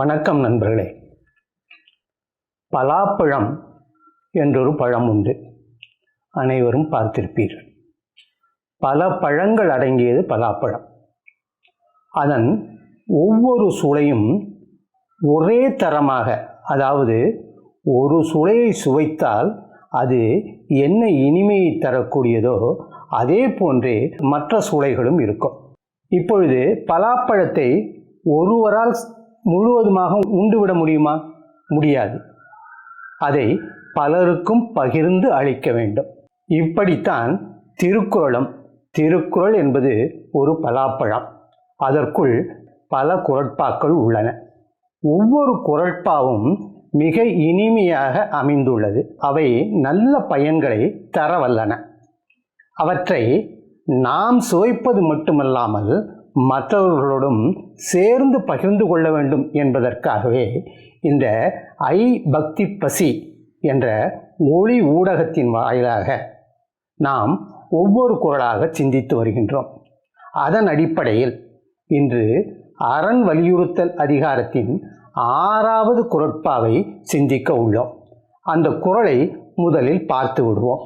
வணக்கம் நண்பர்களே. பலாப்பழம் என்றொரு பழம் உண்டு. அனைவரும் பார்த்திருப்பீர்கள். பல பழங்கள் அடங்கியது பலாப்பழம். அதன் ஒவ்வொரு சுளையும் ஒரே தரமாக அதாவது ஒரு சுளையை சுவைத்தால் அது என்ன இனிமையை தரக்கூடியதோ அதே போன்றே மற்ற சுளைகளும் இருக்கும். இப்பொழுது பலாப்பழத்தை ஒருவரால் முழுவதுமாக உண்டுவிட முடியுமா? முடியாது. அதை பலருக்கும் பகிர்ந்து அளிக்க வேண்டும். இப்படித்தான் திருக்குறளும் திருக்குறள் என்பது ஒரு பலாப்பழம். அதற்குள் பல குரட்பாக்கள் உள்ளன. ஒவ்வொரு குரட்பாவும் மிக இனிமையாக அமைந்துள்ளது. அவை நல்ல பயன்களை தரவல்லன. அவற்றை நாம் சுவைப்பது மட்டுமல்லாமல் மற்றவர்களோடும் சேர்ந்து பகிர்ந்து கொள்ள வேண்டும் என்பதற்காகவே இந்த ஐ பக்தி பசி என்ற ஒளி ஊடகத்தின் வாயிலாக நாம் ஒவ்வொரு குரலாக சிந்தித்து வருகின்றோம். அதன் அடிப்படையில் இன்று அரண் வலியுறுத்தல் அதிகாரத்தின் ஆறாவது குரட்பாவை சிந்திக்க உள்ளோம். அந்த குரலை முதலில் பார்த்து விடுவோம்.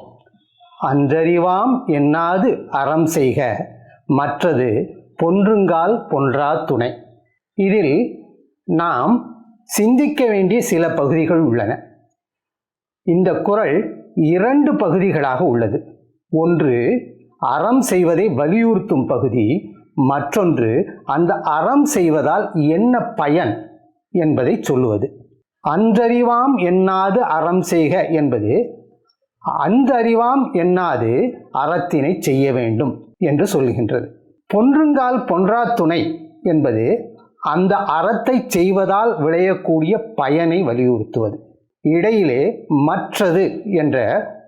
அன்றறிவாம் எண்ணாது அறம் செய்க மற்றது பொன்றுங்கால் பொன்றா துணை. இதில் நாம் சிந்திக்க வேண்டிய சில பகுதிகள் உள்ளன. இந்த குரல் இரண்டு பகுதிகளாக உள்ளது. ஒன்று அறம் செய்வதை வலியுறுத்தும் பகுதி மற்றொன்று அந்த அறம் செய்வதால் என்ன பயன் என்பதை சொல்லுவது. அன்றறிவாம் எண்ணாது அறம் செய்க என்பது அன்றறிவாம் எண்ணாது அறத்தினை செய்ய வேண்டும் என்று சொல்கின்றது. பொன்றுங்கால் பொன்றா துணை என்பது அந்த அறத்தை செய்வதால் விளையக்கூடிய பயனை வலியுறுத்துவது. இடையிலே மற்றது என்ற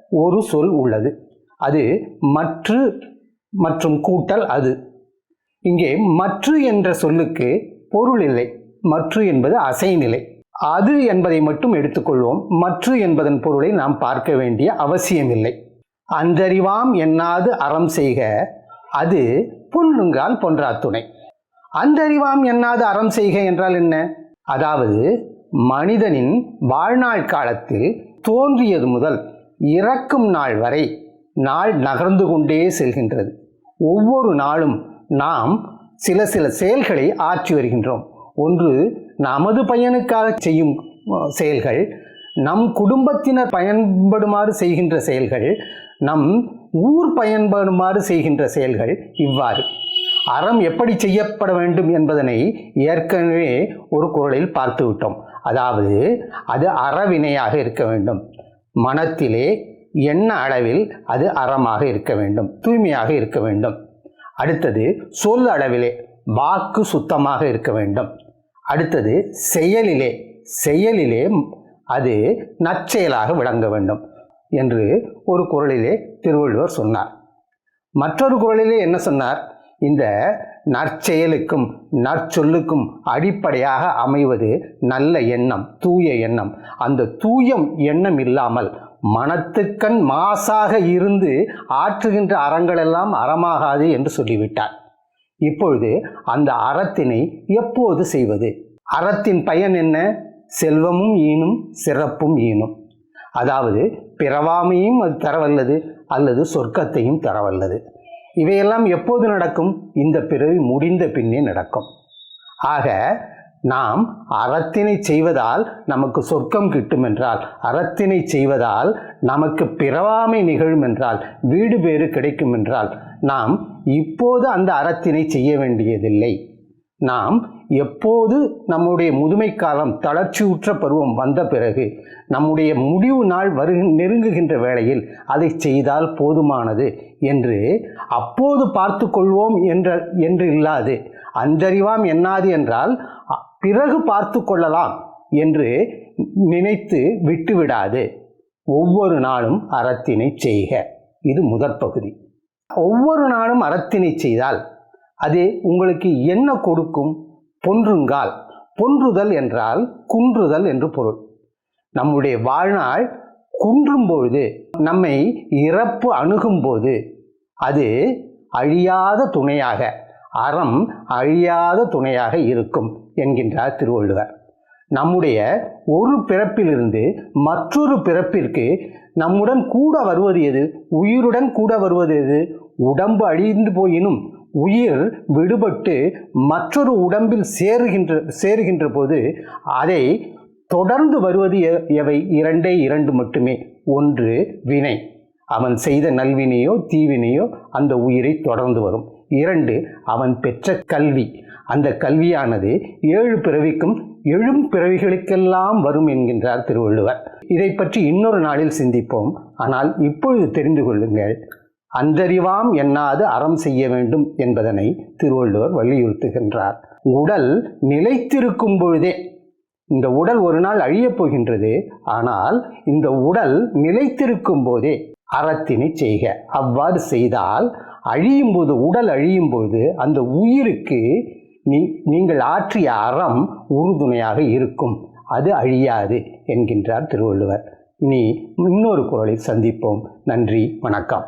ஒரு சொல் உள்ளது. அது மற்று மற்றும் கூட்டல் அது. இங்கே மற்று என்ற சொல்லுக்கு பொருள் இல்லை. மற்று என்பது அசைநிலை. அது என்பதை மட்டும் எடுத்துக்கொள்வோம். மற்று என்பதன் பொருளை நாம் பார்க்க வேண்டிய அவசியமில்லை. அந்தறிவாம் எண்ணாது அறம் செய்க. அது புல்லுங்கால் பொன்றா துணை அந்தறிவாம் எண்ணாது அறம் செய்க என்றால் என்ன? அதாவது மனிதனின் வாழ்நாள் காலத்தில் தோன்றியது முதல் இறக்கும் நாள் வரை நாள் நகர்ந்து கொண்டே செல்கின்றது. ஒவ்வொரு நாளும் நாம் சில சில செயல்களை ஆற்றி வருகின்றோம். ஒன்று நமது பயனுக்காக செய்யும் செயல்கள் நம் குடும்பத்தினர் பயன்படுமாறு செய்கின்ற செயல்கள் நம் ஊர் பயன்படுமாறு செய்கின்ற செயல்கள் இவ்வாறு. அறம் எப்படி செய்யப்பட வேண்டும் என்பதனை ஏற்கனவே ஒரு குரலில் பார்த்து விட்டோம். அதாவது அது அறவினையாக இருக்க வேண்டும். மனத்திலே எண்ண அளவில் அது அறமாக இருக்க வேண்டும். தூய்மையாக இருக்க வேண்டும். அடுத்தது சொல் அளவிலே வாக்கு சுத்தமாக இருக்க வேண்டும். அடுத்தது செயலிலே செயலிலே அது நற்செயலாக விளங்க வேண்டும் என்று ஒரு குரலிலே திருவள்ளுவர் சொன்னார். மற்றொரு குரலிலே என்ன சொன்னார்? இந்த நற்செயலுக்கும் நற்சொல்லுக்கும் அடிப்படையாக அமைவது நல்ல எண்ணம் தூய எண்ணம். அந்த தூயம் எண்ணம் இல்லாமல் மனத்துக்கண் மாசாக இருந்து ஆற்றுகின்ற அறங்களெல்லாம் அறமாகாது என்று சொல்லிவிட்டார். இப்பொழுது அந்த அறத்தினை எப்போது செய்வது? அறத்தின் பயன் என்ன? செல்வமும் ஈனும் சிறப்பும் ஈனும். அதாவது பிறவாமையும் அது தரவல்லது அல்லது சொர்க்கத்தையும் தரவல்லது. இவையெல்லாம் எப்போது நடக்கும்? இந்த பிறவி முடிந்த பின்னே நடக்கும். ஆக நாம் அறத்தினை செய்வதால் நமக்கு சொர்க்கம் கிட்டும் என்றால் அறத்தினை செய்வதால் நமக்கு பிறவாமை நிகழும் என்றால் வீடு பேறு கிடைக்கும் என்றால் நாம் இப்போது அந்த அறத்தினை செய்ய வேண்டியதில்லை. நாம் எப்போது நம்முடைய முதுமை காலம் தளர்ச்சியுற்ற பருவம் வந்த பிறகு நம்முடைய முடிவு நாள் வரு நெருங்குகின்ற வேளையில் அதை செய்தால் போதுமானது என்று அப்போது பார்த்து கொள்வோம் என்ற என்று இல்லாது அந்தறிவாம் என்னாது என்றால் பிறகு பார்த்து கொள்ளலாம் என்று நினைத்து விட்டுவிடாது. ஒவ்வொரு நாளும் அறத்தினை செய்க. இது முதற் பகுதி. ஒவ்வொரு நாளும் அறத்தினை செய்தால் அது உங்களுக்கு என்ன கொடுக்கும்? பொன்றுங்கால். பொன்றுதல் என்றால் குன்றுதல் என்று பொருள். நம்முடைய வாழ்நாள் குன்றும் பொழுது நம்மை இறப்பு அணுகும் போது அது அழியாத துணையாக அறம் அழியாத துணையாக இருக்கும் என்கின்றார் திருவள்ளுவர். நம்முடைய ஒரு பிறப்பிலிருந்து மற்றொரு பிறப்பிற்கு நம்முடன் கூட வருவது எது? உயிருடன் கூட வருவது எது? உடம்பு அழிந்து போயினும் உயிர் விடுபட்டு மற்றொரு உடம்பில் சேருகின்ற சேருகின்ற போது அதை தொடர்ந்து வருவது எவை? இரண்டே இரண்டு மட்டுமே. ஒன்று வினை. அவன் செய்த நல்வினையோ தீவினையோ அந்த உயிரை தொடர்ந்து வரும். இரண்டு அவன் பெற்ற கல்வி. அந்த கல்வியானது ஏழு பிறவிக்கும் எழும் பிறவிகளுக்கெல்லாம் வரும் என்கின்றார் திருவள்ளுவர். இதை பற்றி இன்னொரு நாளில் சிந்திப்போம். ஆனால் இப்பொழுது தெரிந்து கொள்ளுங்கள் அந்தறிவாம் எண்ணாது அறம் செய்ய வேண்டும் என்பதனை திருவள்ளுவர் வலியுறுத்துகின்றார். உடல் நிலைத்திருக்கும் பொழுதே இந்த உடல் ஒரு நாள் அழியப் போகின்றது. ஆனால் இந்த உடல் நிலைத்திருக்கும் போதே அறத்தினை செய்க. அவ்வாறு செய்தால் அழியும் போது உடல் அழியும் போது அந்த உயிருக்கு நீ நீங்கள் ஆற்றிய அறம் உறுதுணையாக இருக்கும். அது அழியாது என்கின்றார் திருவள்ளுவர். இனி இன்னொரு குரலில் சந்திப்போம். நன்றி வணக்கம்.